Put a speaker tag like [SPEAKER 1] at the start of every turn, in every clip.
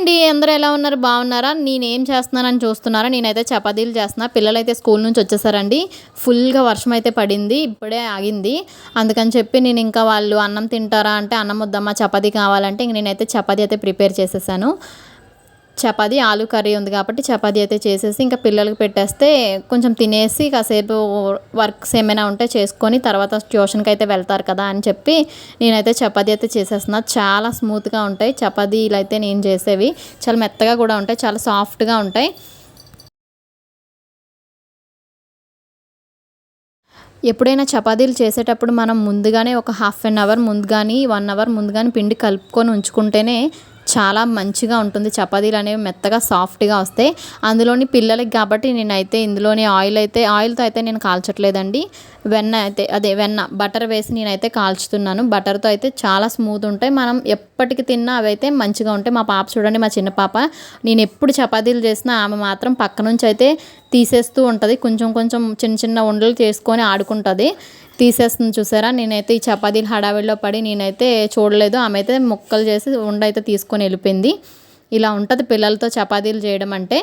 [SPEAKER 1] అండి అందరూ ఎలా ఉన్నారు? బాగున్నారా? నేనేం చేస్తున్నానని చూస్తున్నారా? నేనైతే చపాతీలు చేస్తున్నా. పిల్లలైతే స్కూల్ నుంచి వచ్చేసారండి. ఫుల్గా వర్షం అయితే పడింది. ఇప్పుడే ఆగింది. అందుకని చెప్పి నేను ఇంకా వాళ్ళు అన్నం తింటారా అంటే అన్నం వద్దమ్మా చపాతీ కావాలంటే ఇంక నేనైతే చపాతీ అయితే ప్రిపేర్ చేసేసాను. చపాతి ఆలు కర్రీ ఉంది కాబట్టి చపాతీ అయితే చేసేసి ఇంకా పిల్లలకి పెట్టేస్తే కొంచెం తినేసి కాసేపు వర్క్స్ ఏమైనా ఉంటే చేసుకొని తర్వాత ట్యూషన్కి అయితే వెళ్తారు కదా అని చెప్పి నేనైతే చపాతీ అయితే చేసేస్తున్నా. చాలా స్మూత్గా ఉంటాయి. చపాతీలు అయితే నేను చేసేవి. చాలా మెత్తగా కూడా ఉంటాయి. చాలా సాఫ్ట్గా ఉంటాయి. ఎప్పుడైనా చపాతీలు చేసేటప్పుడు మనం ముందుగానే ఒక హాఫ్ అన్ అవర్ ముందుగాని వన్ అవర్ ముందుగాని పిండి కలుపుకొని ఉంచుకుంటేనే చాలా మంచిగా ఉంటుంది. చపాతీలు అనేవి మెత్తగా సాఫ్ట్గా వస్తాయి. అందులోని పిల్లలకి కాబట్టి నేనైతే ఇందులోని ఆయిల్ అయితే ఆయిల్తో అయితే నేను కాల్చట్లేదండి. వెన్న అయితే అదే వెన్న బటర్ వేసి నేనైతే కాల్చుతున్నాను. బటర్తో అయితే చాలా స్మూత్ ఉంటాయి. మనం ఎప్పటికి తిన్నా అవి అయితే మంచిగా ఉంటాయి. మా పాప చూడండి మా చిన్న పాప. నేను ఎప్పుడు చపాతీలు చేసినా ఆమె మాత్రం పక్క నుంచి అయితే తీసేస్తూ ఉంటుంది. కొంచెం కొంచెం చిన్న చిన్న ఉండలు చేసుకొని ఆడుకుంటుంది. తీసేస్తుంది చూసారా? నేనైతే ఈ చపాతీలు హడావిడిలో పడి నేనైతే చూడలేదు. ఆమె అయితే ముక్కలు చేసి ఉండ అయితే తీసుకొని వెళ్ళిపోయింది. ఇలా ఉంటుంది పిల్లలతో చపాతీలు చేయడం అంటే.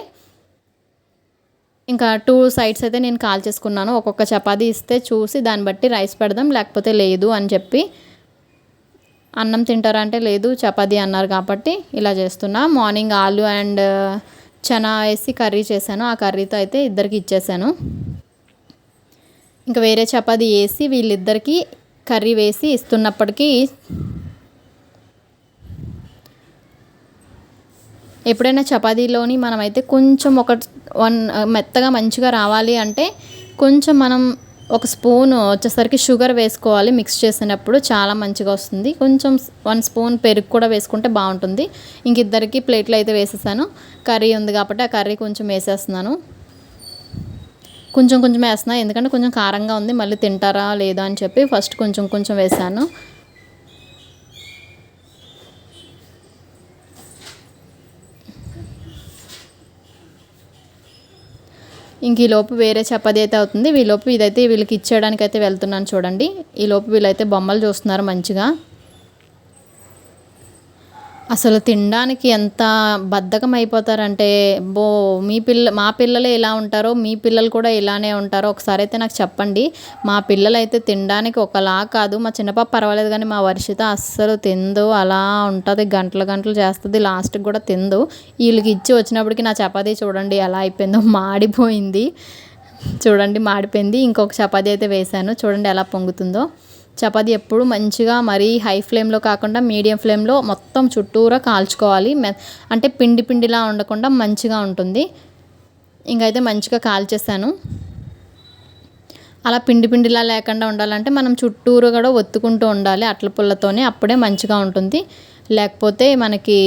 [SPEAKER 1] ఇంకా టూ సైడ్స్ అయితే నేను కాల్ చేసుకున్నాను. ఒక్కొక్క చపాతీ ఇస్తే చూసి దాన్ని బట్టి రైస్ పెడదాం లేకపోతే లేదు అని చెప్పి. అన్నం తింటారా అంటే లేదు చపాతీ అన్నారు కాబట్టి ఇలా చేస్తున్నా. మార్నింగ్ ఆలు అండ్ చనా వేసి కర్రీ చేశాను. ఆ కర్రీతో అయితే ఇద్దరికి ఇచ్చేసాను ఇంకా వేరే చపాతి వేసి వీళ్ళిద్దరికి కర్రీ వేసి ఇస్తున్నప్పటికీ ఎప్పుడైనా చపాతీలోని మనమైతే కొంచెం ఒక వన్ మెత్తగా మంచిగా రావాలి అంటే కొంచెం మనం ఒక స్పూన్ వచ్చేసరికి షుగర్ వేసుకోవాలి మిక్స్ చేసినప్పుడు చాలా మంచిగా వస్తుంది. కొంచెం వన్ స్పూన్ పెరుగు కూడా వేసుకుంటే బాగుంటుంది. ఇంక ఇద్దరికి ప్లేట్లు అయితే వేసేసాను. కర్రీ ఉంది కాబట్టి ఆ కర్రీ కొంచెం వేసేస్తున్నాను. కొంచెం కొంచెం వేస్తున్నా. ఎందుకంటే కొంచెం కారంగా ఉంది. మళ్ళీ తింటారా లేదా అని చెప్పి ఫస్ట్ కొంచెం కొంచెం వేసాను. ఇంక ఈలోపు వేరే చపాతీ అయితే అవుతుంది. వీలోపు ఇదైతే వీళ్ళకి ఇచ్చేయడానికి అయితే వెళ్తున్నాను చూడండి. ఈలోపు వీళ్ళైతే బొమ్మలు చూస్తున్నారు మంచిగా. అసలు తినడానికి ఎంత బద్ధకం అయిపోతారంటే బో మీ పిల్ల మా పిల్లలు ఎలా ఉంటారో మీ పిల్లలు కూడా ఇలానే ఉంటారో ఒకసారి అయితే నాకు చెప్పండి. మా పిల్లలు అయితే తినడానికి ఒకలా కాదు. మా చిన్నపాప పర్వాలేదు కానీ మా వర్షిత అస్సలు తిందు. అలా ఉంటుంది. గంటలు గంటలు చేస్తుంది. లాస్ట్కి కూడా తిందు. వీళ్ళకి ఇచ్చి వచ్చినప్పటికి నా చపాతీ చూడండి ఎలా అయిపోయిందో మాడిపోయింది. చూడండి మాడిపోయింది. ఇంకొక చపాతీ అయితే వేశాను. చూడండి ఎలా పొంగుతుందో. చపాతి ఎప్పుడు మంచిగా మరీ హై ఫ్లేమ్లో కాకుండా మీడియం ఫ్లేమ్లో మొత్తం చుట్టూరా కాల్చుకోవాలి. అంటే పిండి పిండిలా ఉండకుండా మంచిగా ఉంటుంది. ఇంకైతే మంచిగా కాల్చేసాను. అలా పిండి పిండిలా లేకుండా ఉండాలంటే మనం చుట్టూరు కూడా ఒత్తుకుంటూ ఉండాలి. అట్ల పుల్లతోనే అప్పుడే మంచిగా ఉంటుంది. లేకపోతే మనకి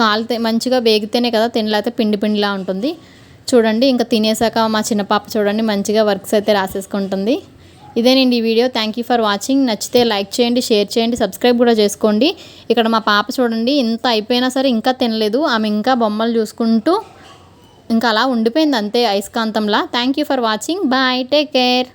[SPEAKER 1] కాలితే మంచిగా వేగితేనే కదా తినలేకపోతే పిండి పిండిలా ఉంటుంది. చూడండి ఇంకా తినేసాక మా చిన్న పాప చూడండి మంచిగా వర్క్స్ అయితే రాసేసుకుంటుంది. ఇదేనండి ఈ video. Thank you for watching నచ్చితే లైక్ చేయండి షేర్ చేయండి సబ్స్క్రైబ్ కూడా చేసుకోండి. ఇక్కడ మా పాప చూడండి ఇంత అయిపోయినా సరే ఇంకా తినలేదు. ఆమె ఇంకా బొమ్మలు చూసుకుంటూ ఇంకా అలా ఉండిపోయింది అంతే అయస్కాంతంలా thank you for watching bye take care